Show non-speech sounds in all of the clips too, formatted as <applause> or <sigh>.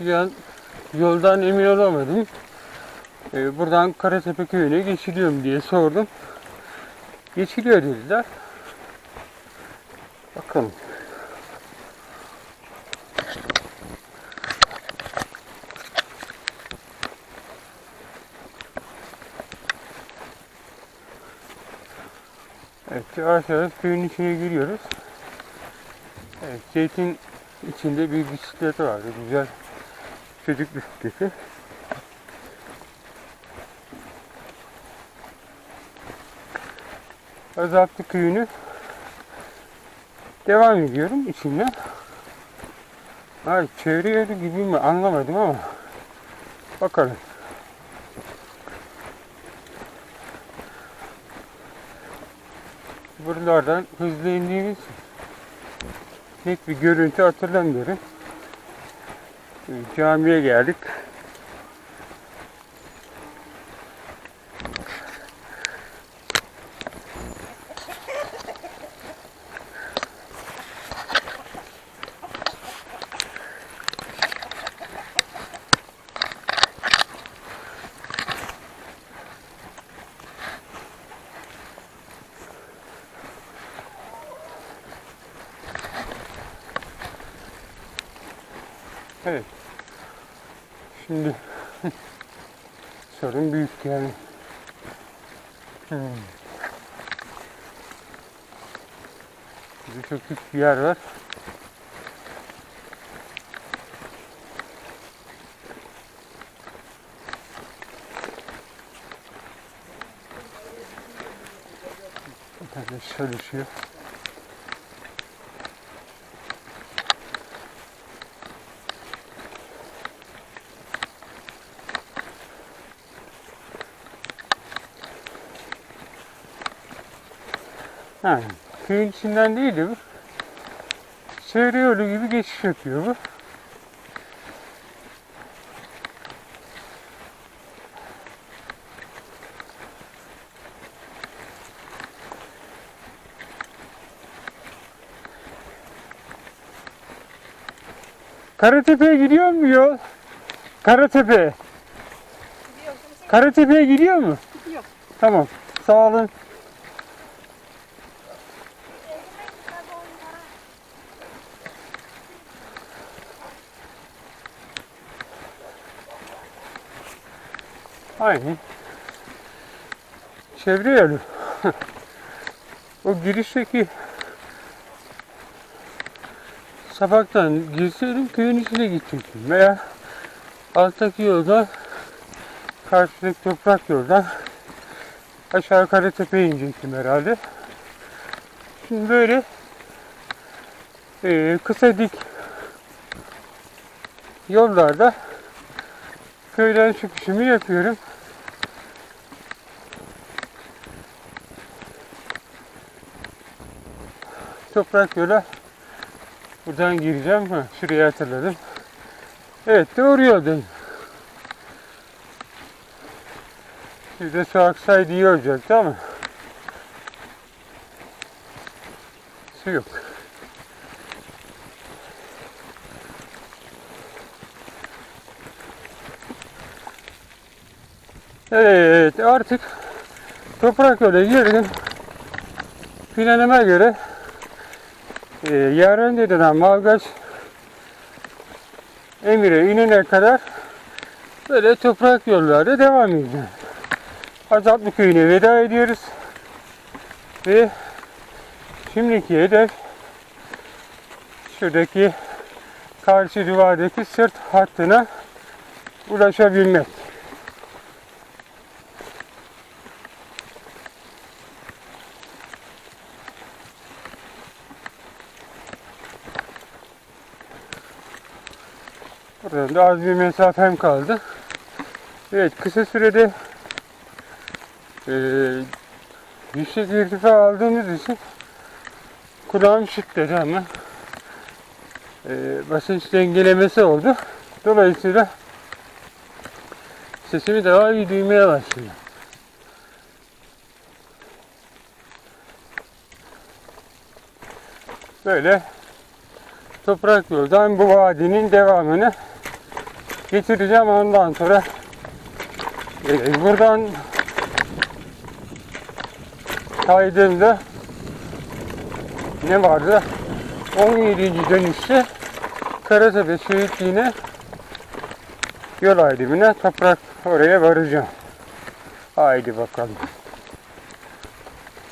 An yoldan emin olamadım. Ee, buradan Karatepe köyüne geçiliyor mu diye sordum. Geçiliyor dediler. Bakalım. Evet, yavaş yavaş köyün içine giriyoruz. Evet, zeytin içinde bir bisiklet vardı. Güzel çocuk bisikleti. Azaplı köyünü devam ediyorum içinden. Ay çevre yolu gibi mi anlamadım ama bakalım. Buralardan hızlı indiğimiz net bir görüntü hatırlamıyorum. Camiye geldik. Evet. Şimdi <laughs> sorun büyük yani. Hmm. Çok küçük bir yer var. Arkadaş çalışıyor. Ha, köyün içinden değil de bu. Çevre yolu gibi geçiş yapıyor bu. Karatepe'ye gidiyor mu yol? Karatepe. Karatepe'ye gidiyor mu? Gidiyor. Tamam. Sağ olun. Aynen. Çevre yolu. <laughs> o girişteki sapaktan girseydim köyün içine gidecektim. Veya alttaki yolda karşıdaki toprak yoldan aşağı Karatepe'ye inecektim herhalde. Şimdi böyle eee, kısa dik yollarda köyden çıkışımı yapıyorum. Toprak yola buradan gireceğim. Ha, şurayı hatırladım. Evet doğru yoldayım. Bir de su aksaydı iyi olacaktı ama su yok. Evet artık toprak yola girdim. Planıma göre e, yarın dededen Malgaç Emir'e inene kadar böyle toprak yollarda devam edeceğim. Azaplı köyüne veda ediyoruz. Ve şimdiki hedef şuradaki karşı duvardaki sırt hattına ulaşabilmek. Buradan da az bir mesafem kaldı. Evet kısa sürede eee yüksek irtifa aldığımız için kulağım şıkladı ama eee basınç dengelemesi oldu. Dolayısıyla sesimi daha iyi duymaya başladım. Böyle toprak yoldan bu vadinin devamını getireceğim ondan sonra e, buradan kaydığımda ne vardı? 17. dönüşte Karatepe Söğütlüğü'ne yol ayrımına toprak oraya varacağım. Haydi bakalım.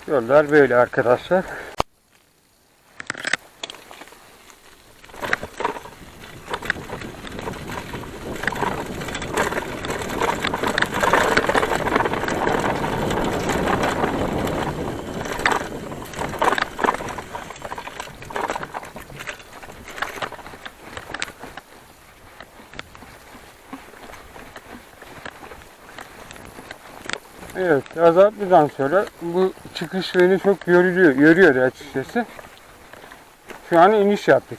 Yollar böyle arkadaşlar. Evet, azaplıdan sonra bu çıkış beni çok yoruyor, yoruyordu açıkçası. Şu an iniş yaptık.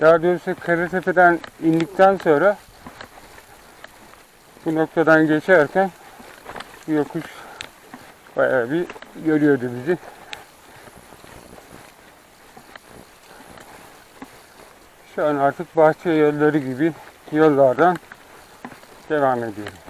Daha doğrusu Karatepe'den indikten sonra bu noktadan geçerken bu yokuş bayağı bir yoruyordu bizi. Şu an artık bahçe yolları gibi yollardan devam ediyoruz.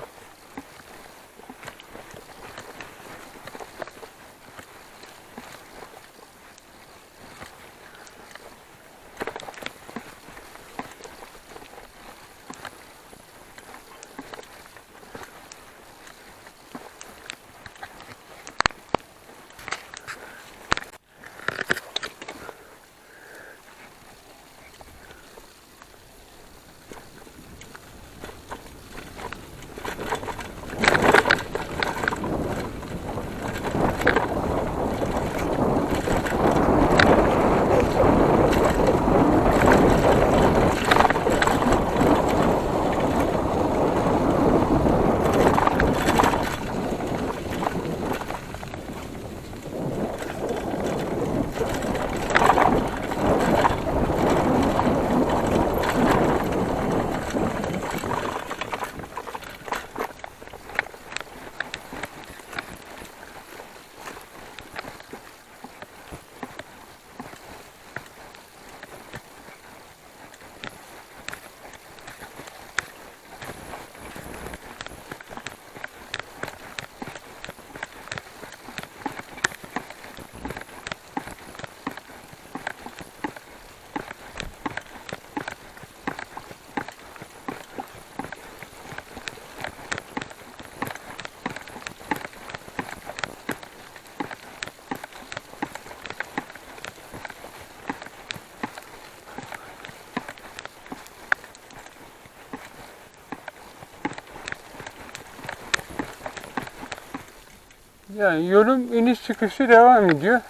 Yani yolun iniş çıkışı devam ediyor.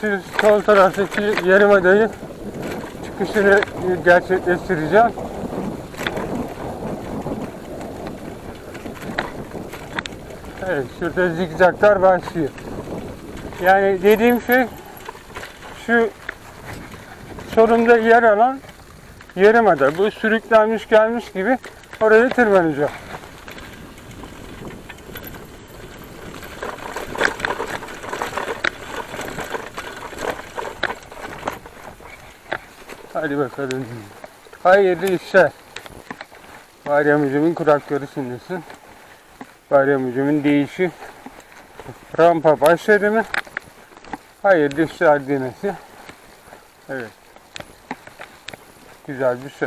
Şu sol taraftaki yarımadayı çıkışını gerçekleştireceğim. Evet, şurada zigzaglar başlıyor. Yani dediğim şey şu solumda yer alan yarımada. Bu sürüklenmiş gelmiş gibi oraya tırmanacağım. Hadi bakalım. Hayırlı işler. Meryem Hocam'ın kulakları çınlasın. Meryem Hocam'ın değişi rampa başladı mı? Hayırlı işler demesi. Evet. Güzel bir söz.